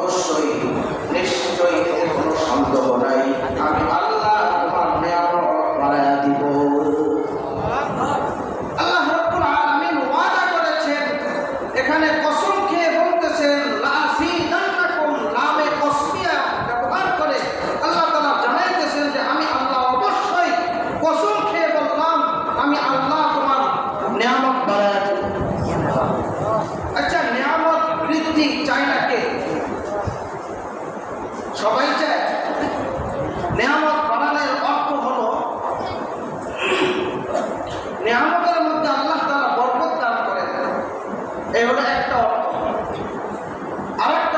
অবশ্যই, নিশ্চয়ই এতে ব্যবহার করে আল্লাহ তাআলা জানাইতেছেন যে আমি আল্লাহ অবশ্যই বললাম, আমি আল্লাহ তোমার নিয়ামত বাড়াইয়া দিব। আচ্ছা নিয়ামত বৃদ্ধি চাই নিয়ামতের মধ্যে আল্লাহ তারা বরকত দান করেন। এই হলো একটা অর্থ। আরেকটা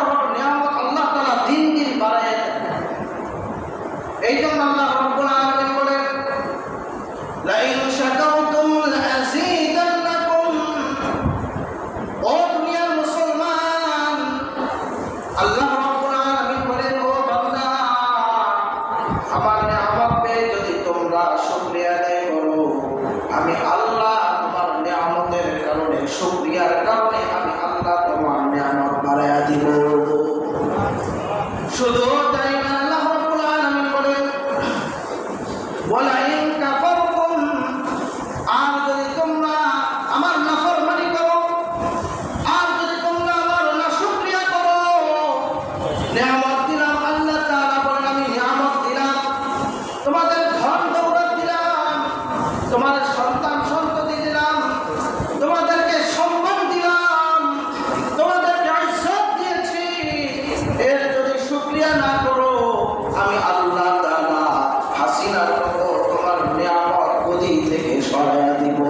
শুধু তাই আল্লাহ রাব্বুল আলামিন বলেন ওয়ালাইন কাফারতুম আর যদি তোমরা আমার নাফরমানি করো আর যদি তোমরা আমার নাশুকরিয়া করো নিয়ামত দিলাম আল্লাহ তাআলা বলেন আমি নিয়ামত দিলাম তোমাদের ধন দৌলত দিলাম, তোমাদের সন্তান আমি আল্লাহ তালা হাসিনা খবর তোমার নিয়ামত গদি থেকে সরাইয়া দিব।